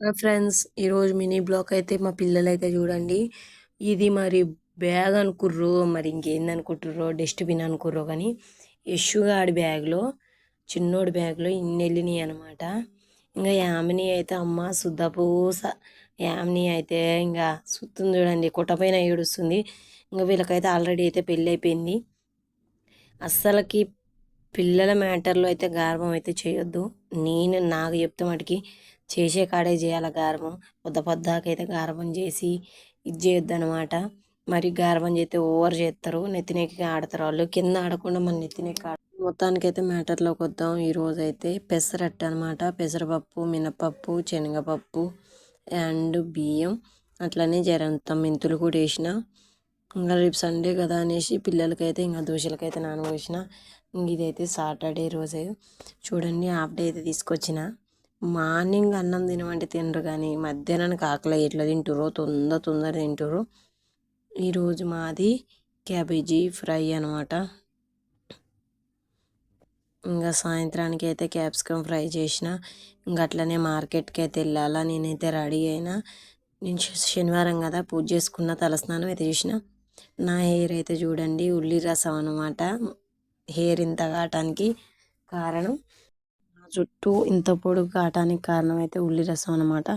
Friends ఈరోజు mini black అయితే మా పిల్లలైతే చూడండి. ఇది మరి బ్యాగ్ అనుకుర్రో మరి ఇంకేంది అనుకుంటుర్రో డస్ట్బిన్ అనుకుర్రో కానీ యశుగా ఆడి బ్యాగ్లో చిన్నోడి బ్యాగ్లో ఇన్ని వెళ్ళినాయి అనమాట ఇంకా యామిని అయితే అమ్మ శుద్ధపూస యామిని అయితే ఇంకా సుత్తుంది చూడండి కుట్టపైన ఏడుస్తుంది. ఇంకా వీళ్ళకైతే ఆల్రెడీ అయితే పెళ్ళి అయిపోయింది. అస్సలకి పిల్లల మ్యాటర్లో అయితే గర్వం అయితే చేయొద్దు. నేను నాకు చెప్తే మటుకి చేసే కాడే చేయాలి గార్వం పొద్ద పొద్దాకైతే గార్వం చేసి ఇది చేయొద్దు అనమాట మరి గార్వం చేస్తే ఓవర్ చేస్తారు నెత్తినెక్కి ఆడతారు వాళ్ళు. కింద ఆడకుండా మన నెత్తినెక్కి ఆడ మొత్తానికైతే మ్యాటర్లోకి వద్దాం. ఈరోజు అయితే పెసరట్టు అనమాట పెసరపప్పు మినపప్పు శనగపప్పు అండ్ బియ్యం. అట్లనే జరంత మెంతులు కూడా వేసిన. ఇంకా రేపు సండే కదా అనేసి పిల్లలకైతే ఇంకా దోశలకైతే నానబోసిన. ఇదైతే సాటర్డే రోజే. చూడండి హాఫ్ డే అయితే తీసుకొచ్చిన. మార్నింగ్ అన్నం తినమంటే తినరు కానీ మధ్యాహ్నానికి ఆకలి ఎట్లా తింటురో తొందర తొందర తింటురు ఈరోజు మాది క్యాబేజీ ఫ్రై అనమాట ఇంకా సాయంత్రానికి అయితే క్యాప్సికమ్ ఫ్రై చేసిన ఇంకా అట్లనే మార్కెట్కి అయితే వెళ్ళాలా నేనైతే రెడీ అయినా. నేను శనివారం కదా పూజ చేసుకున్న తలస్నానం అయితే చేసిన. నా హెయిర్ అయితే చూడండి ఉల్లి రసం అనమాట హెయిర్ ఇంత కావటానికి కారణం. చుట్టూ ఇంత పొడుగు కావటానికి కారణం అయితే ఉల్లి రసం అనమాట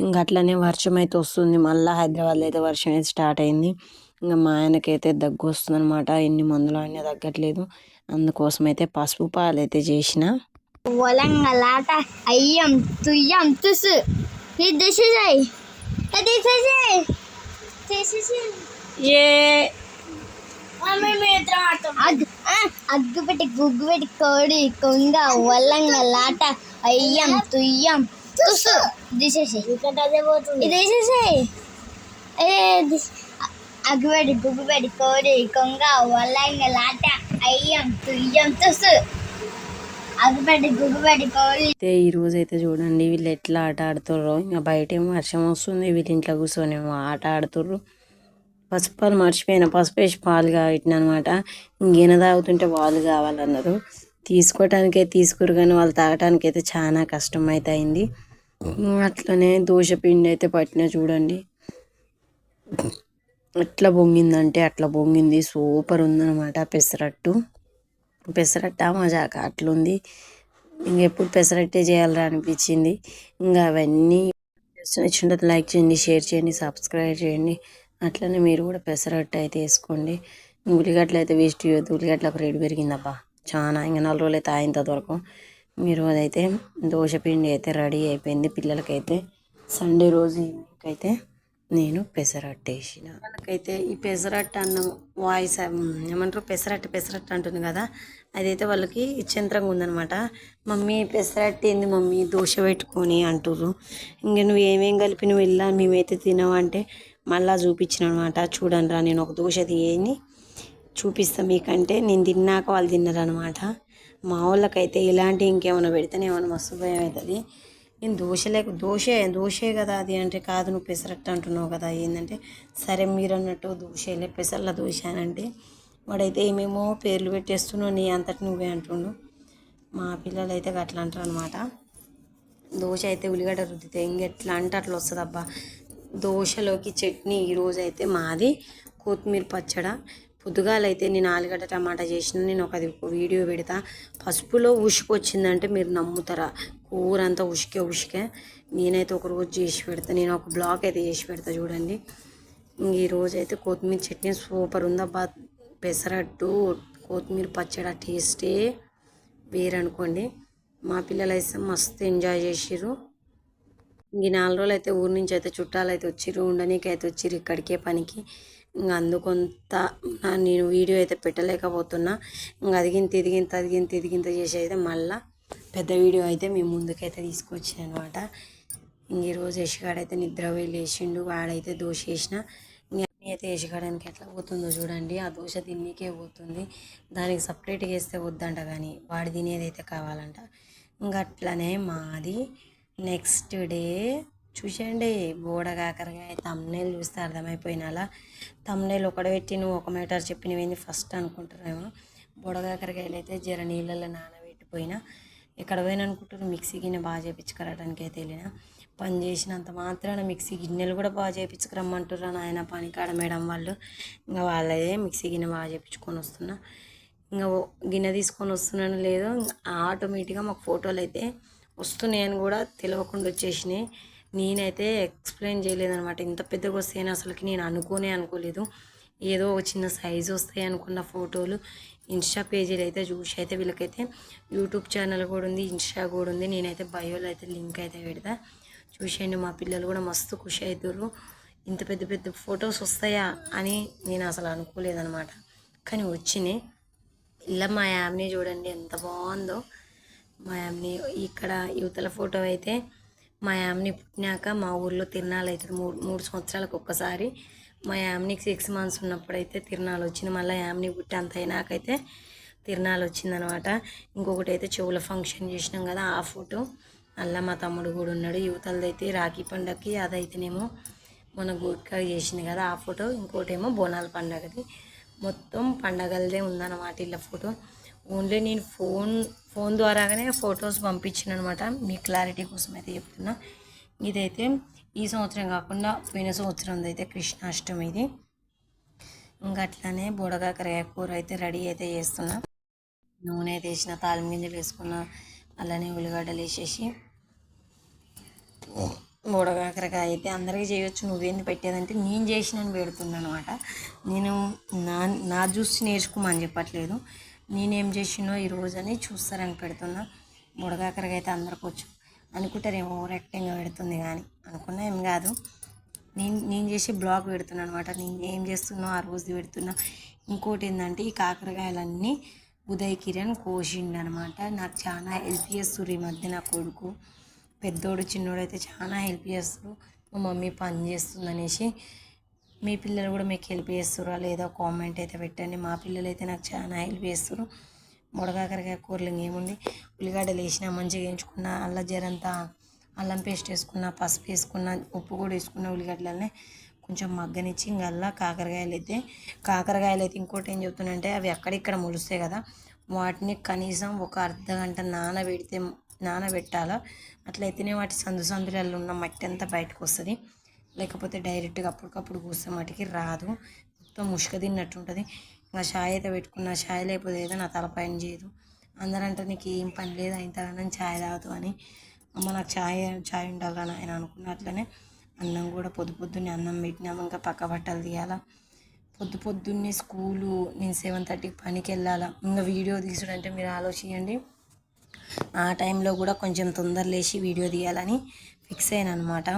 ఇంకా అట్లనే వర్షం అయితే వస్తుంది. మళ్ళీ హైదరాబాద్లో అయితే వర్షం అయితే స్టార్ట్ అయింది. ఇంకా మా ఆయనకైతే దగ్గు వస్తుంది అనమాట ఎన్ని మందులు అయినా తగ్గట్లేదు. అందుకోసం అయితే పసుపు పాలు అయితే చేసిన. ఒలంగలాట అయ్యం తుయ్యం తుసు. ఏ అగ్గు ఆ, అగ్గు పెట్టి గుగ్గు పెట్టి కోడి కొంగ ఒలంగలాట అయ్యం తుయ్యం తుసు తీసేసి ఇది పెట్టి కోడి కొంగ ఒలంగలాట అయ్యం తుయ్యం. తుసు అగ్గుపెట్టి గుగ్గుపెట్టి కోడి. అయితే ఈ రోజు అయితే చూడండి వీళ్ళు ఎట్లా ఆట ఆడుతుర్రో. ఇంకా బయట ఏమో వర్షం వస్తుంది. వీళ్ళు ఇంట్లో కూర్చొని ఏమో ఆట ఆడుతుర్రు. పసుపు పాలు మర్చిపోయిన. పసుపు వేసి పాలు కావట్టిన అనమాట ఇంకేన తాగుతుంటే పాలు కావాలన్నారు. తీసుకోవటానికే తీసుకురు కానీ వాళ్ళు తాగటానికైతే చాలా కష్టం అయితే అయింది అట్లనే దోశ పిండి అయితే పట్టిన చూడండి. ఎట్లా పొంగిందంటే అట్లా పొంగింది. సూపర్ ఉందన్నమాట పెసరట్టు. పెసరట్ట మజాక అట్లుంది. ఇంకెప్పుడు పెసరట్టే చేయాలని అనిపించింది. ఇంకా అవన్నీ నచ్చినట్టు లైక్ చేయండి షేర్ చేయండి సబ్స్క్రైబ్ చేయండి. అట్లనే మీరు కూడా పెసరట్టు అయితే వేసుకోండి. ఉల్లిగడ్డలు అయితే వేస్ట్ చేయొద్దు. ఉల్లిగడ్డలకు రేటు పెరిగిందబ్బా. చాలా ఇంకా నాలుగు రోజులు అయితే ఆయంత వరకు. మీరు అదైతే దోశ పిండి అయితే రెడీ అయిపోయింది. పిల్లలకైతే సండే రోజు ఈవినింగ్ అయితే నేను పెసరట్టు వేసిన. వాళ్ళకైతే ఈ పెసరట్టు అన్నం వాయిస్ ఏమంటారు? పెసరట్టు పెసరట్టు అంటుంది కదా. అదైతే వాళ్ళకి చంద్రంగా ఉందనమాట మమ్మీ పెసరట్టు ఏంది మమ్మీ? దోశ పెట్టుకొని అంటుర్రు. ఇంక నువ్వు ఏమేం కలిపి నువ్వు వెళ్ళా? మేమైతే తినవంటే మళ్ళా చూపించిన అనమాట చూడండి రా నేను ఒక దోశ తీయని చూపిస్తాను మీకంటే. నేను తిన్నాక వాళ్ళు తిన్నారనమాట. మా వాళ్ళకైతే ఇలాంటి ఇంకేమైనా పెడితేనే ఏమైనా మస్తు భయం అవుతుంది. నేను దోశ లేక దోశే దోశే కదా అది అంటే కాదు నువ్వు పెసరట్టు అంటున్నావు కదా. ఏంటంటే సరే మీరు అన్నట్టు దోశలే పెసర్ల దోశ అని అంటే వాడైతే ఏమేమో పేర్లు పెట్టేస్తున్నావు నీ అంతటి నువ్వే అంటుండు. మా పిల్లలు అయితే అట్లా అంటారు అనమాట దోశ అయితే ఉల్లిగడ్డ రుద్దితే ఇంకెట్లా అంటే అట్లా వస్తుంది అబ్బా దోశలోకి చట్నీ ఈరోజు అయితే మాది. కొత్తిమీర పచ్చడ. పొద్దుగాలైతే నేను ఆలుగడ్డ టమాటా చేసిన. నేను ఒక వీడియో పెడతా. పసుపులో ఉసుకు వచ్చిందంటే మీరు నమ్ముతారా? కూర అంతా ఉసికే ఉసికే. నేనైతే ఒక రోజు చేసి పెడతా. నేను ఒక బ్లాగ్ అయితే చేసి పెడతా చూడండి. ఇంక అయితే కొత్తిమీర చట్నీ సూపర్ ఉందబ్బా పెసరట్టు కొత్తిమీర పచ్చడి టేస్టే వేరనుకోండి. మా పిల్లలు అయితే మస్తు ఎంజాయ్ చేసిర్రు. ఈ నాలుగు రోజులు అయితే ఊరి నుంచి అయితే చుట్టాలు అయితే వచ్చిర్రు ఉండనీకి అయితే వచ్చిర్రు ఇక్కడికే పనికి. ఇంకా అందుకొంత నేను వీడియో అయితే పెట్టలేకపోతున్నా. ఇంకా అదిగింత ఇదిగింత అదిగింత ఇదిగింత చేసి అయితే మళ్ళా పెద్ద వీడియో అయితే మేము ముందుకైతే తీసుకొచ్చాను అనమాట ఇంక ఈరోజు యశగాడైతే నిద్ర పోయి లేచిండు వాడైతే దోశ వేసిన అన్నీ అయితే యశగాడానికి ఎట్లా పోతుందో చూడండి. ఆ దోశ తిన్నీకే పోతుంది. దానికి సపరేట్గా వేస్తే వద్దంట కానీ వాడు తినేది అయితే కావాలంట. ఇంకా అట్లనే మాది నెక్స్ట్ డే చూసేయండి బోడ కాకరకాయ తమ్నేలు చూస్తే అర్థమైపోయినాలా? తమ్నేలు ఒకడ పెట్టి నువ్వు ఒక మీటర్ చెప్పినవేంది ఫస్ట్ అనుకుంటారేమో బుడగాకరకాయలు అయితే జర నీళ్ళల్లో నానబెట్టిపోయినా ఎక్కడ పోయిన అనుకుంటారు మిక్సీ గిన్నె బాగా చేపించుకురావడానికి అయితే తెలియన పని చేసినంత మాత్రాన మిక్సీ గిన్నెలు కూడా బాగా చేయించుకురమ్మంటుర్రా నాయన పని కాడ మేడం వాళ్ళు. ఇంకా వాళ్ళదే మిక్సీ గిన్నె బాగా చేయించుకొని వస్తున్నా. ఇంకా గిన్నె తీసుకొని వస్తున్నాను లేదో ఆటోమేటిక్గా మాకు ఫోటోలు అయితే వస్తున్నాయని కూడా తెలియకుండా వచ్చేసినాయి నేనైతే ఎక్స్ప్లెయిన్ చేయలేదనమాట ఇంత పెద్దగా వస్తాయని అసలుకి నేను అనుకోనే అనుకోలేదు. ఏదో ఒక చిన్న సైజు వస్తాయి అనుకున్న ఫోటోలు ఇన్స్టా పేజీలు అయితే చూసి అయితే వీళ్ళకైతే యూట్యూబ్ ఛానల్ కూడా ఉంది ఇన్స్టా కూడా ఉంది. నేనైతే బయోలో అయితే లింక్ అయితే పెడతా. చూసేయండి మా పిల్లలు కూడా మస్తు ఖుషి అవుతారు ఇంత పెద్ద పెద్ద ఫొటోస్ వస్తాయా అని నేను అసలు అనుకోలేదనమాట కానీ వచ్చినాయి. ఇలా మా యామ్ని చూడండి ఎంత బాగుందో. మా యామ్ని ఇక్కడ యువతల ఫోటో అయితే మా యామ్ని పుట్టినాక మా ఊర్లో తిరణాలు అవుతుంది మూడు మూడు సంవత్సరాలకు ఒక్కసారి. మా యామ్నికి సిక్స్ మంత్స్ ఉన్నప్పుడైతే తిరణాలు వచ్చింది మళ్ళీ యామ్ని పుట్టి అంత అయినాకైతే తిరణాలు వచ్చిందనమాట. ఇంకొకటి అయితే చెవుల ఫంక్షన్ చేసినాం కదా ఆ ఫోటో. అలా మా తమ్ముడు కూడా ఉన్నాడు. యువతలదైతే రాఖీ పండగకి అదైతేనేమో మన గుడ్కా చేసింది కదా ఆ ఫోటో. ఇంకోటేమో బోనాల పండగది. మొత్తం పండగలదే ఉందన్నమాట ఇలా ఫోటో. ఓన్లీ నేను ఫోన్ ఫోన్ ద్వారానే ఫొటోస్ పంపించిన అనమాట మీ క్లారిటీ కోసం అయితే చెప్తున్నా. ఇదైతే ఈ సంవత్సరం కాకుండా పోయిన సంవత్సరం అయితే కృష్ణాష్టమి ఇది. ఇంకా అట్లానే బుడగాకరకాయ కూర అయితే రెడీ అయితే చేస్తున్నా. నూనె అయితే వేసిన తాళం గింజలు వేసుకున్న అలానే ఉల్లిగడ్డలు వేసేసి బుడగాకరకాయ అయితే అందరికీ చేయొచ్చు. నువ్వేంది పెట్టేదంటే నేను చేసినని పెడుతున్నాను అనమాట. నేను నా నా చూసి నేర్చుకోమని చెప్పట్లేదు. నేనేం చేసినో ఈరోజు అని చూస్తారని పెడుతున్నా. బుడగాకరకాయ అయితే అందరికి వచ్చు. అనుకుంటారేమో ఓవర్ యాక్టింగ్గా పెడుతుంది కానీ అనుకున్నా ఏం కాదు. నేను నేను చేసి బ్లాగ్ పెడుతున్నాను అనమాట నేను ఏం చేస్తున్నా ఆ రోజు పెడుతున్నా. ఇంకోటి ఏంటంటే ఈ కాకరకాయలన్నీ ఉదయ్ కిరణ్ కోసిండు అనమాట నాకు చాలా హెల్ప్ చేస్తుర్రు ఈ మధ్య నా కొడుకు. పెద్దోడు చిన్నోడు అయితే చాలా హెల్ప్ చేస్తారు మా మమ్మీ పని చేస్తుంది అనేసి మీ పిల్లలు కూడా మీకు హెల్ప్ చేస్తారా లేదా కామెంట్ అయితే పెట్టండి. మా పిల్లలు అయితే నాకు చాలా హెల్ప్ చేస్తారు ముడగాకరకాయ కూరలు ఇంకేముంది? ఉల్లిగడ్డలు వేసిన మంచిగా వేయించుకున్న అల్ల జరంతా అల్లం పేస్ట్ వేసుకున్న పసుపు వేసుకున్న ఉప్పు కూడా వేసుకున్న ఉల్లిగడ్డలనే కొంచెం మగ్గనిచ్చి ఇంకల్లా కాకరకాయలు అయితే కాకరకాయలు అయితే ఇంకోటి ఏం చెప్తున్నానంటే అవి అక్కడిక్కడ మొలుస్తాయి కదా వాటిని కనీసం ఒక అర్ధ గంట నానబెడితే నానబెట్టాలా? అట్లయితేనే వాటి సందు సందులలో ఉన్న మట్టి అంతా బయటకు వస్తుంది. లేకపోతే డైరెక్ట్గా అప్పటికప్పుడు కూస్తే మటుకి రాదు. మొత్తం ముసుక తిన్నట్టు ఉంటుంది ఇంకా ఛాయ్ అయితే పెట్టుకున్న ఛాయ్ లేకపోతే ఏదో నా తల పైన చేయదు. అందరంటే నీకు ఏం పని లేదు అయిన తర్వాత ఛాయ్ తాగుతావు అని అమ్మ నాకు ఛాయ్ ఛాయ్ ఉండాలని ఆయన అనుకున్నట్లనే అన్నం కూడా పొద్దు పొద్దున్నే అన్నం పెట్టినాము. ఇంకా పక్క బట్టలు తీయాలా. పొద్దు పొద్దున్నే స్కూలు నేను సెవెన్ థర్టీకి పనికి వెళ్ళాలా. ఇంకా వీడియో తీసుడంటే మీరు ఆలోచించండి. ఆ టైంలో కూడా కొంచెం తొందర లేచి వీడియో తీయాలని ఫిక్స్ అయ్యాను అనమాట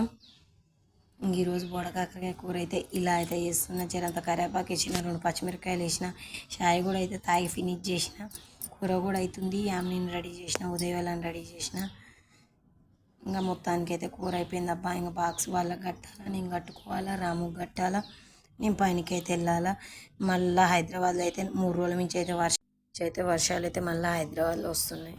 ఈరోజు బోడకాకరకాయ కూర అయితే ఇలా అయితే చేస్తున్నా. జరంత కరేపాకు వేసిన రెండు పచ్చిమిరపకాయలు వేసిన షాయి కూడా అయితే తాగి ఫినిష్ చేసిన కూర కూడా అవుతుంది యామ్నీని రెడీ చేసిన ఉదయవేళని రెడీ చేసిన. ఇంకా మొత్తానికి అయితే కూర అయిపోయింది. అబ్బా ఇంకా బాక్స్ వాళ్ళకి కట్టాలా నేను కట్టుకోవాలా రాముకి కట్టాలా నేను పైనకి అయితే వెళ్ళాలా. మళ్ళీ హైదరాబాద్లో అయితే మూడు రోజుల నుంచి అయితే వర్షం అయితే వర్షాలు అయితే మళ్ళీ హైదరాబాద్లో వస్తున్నాయి.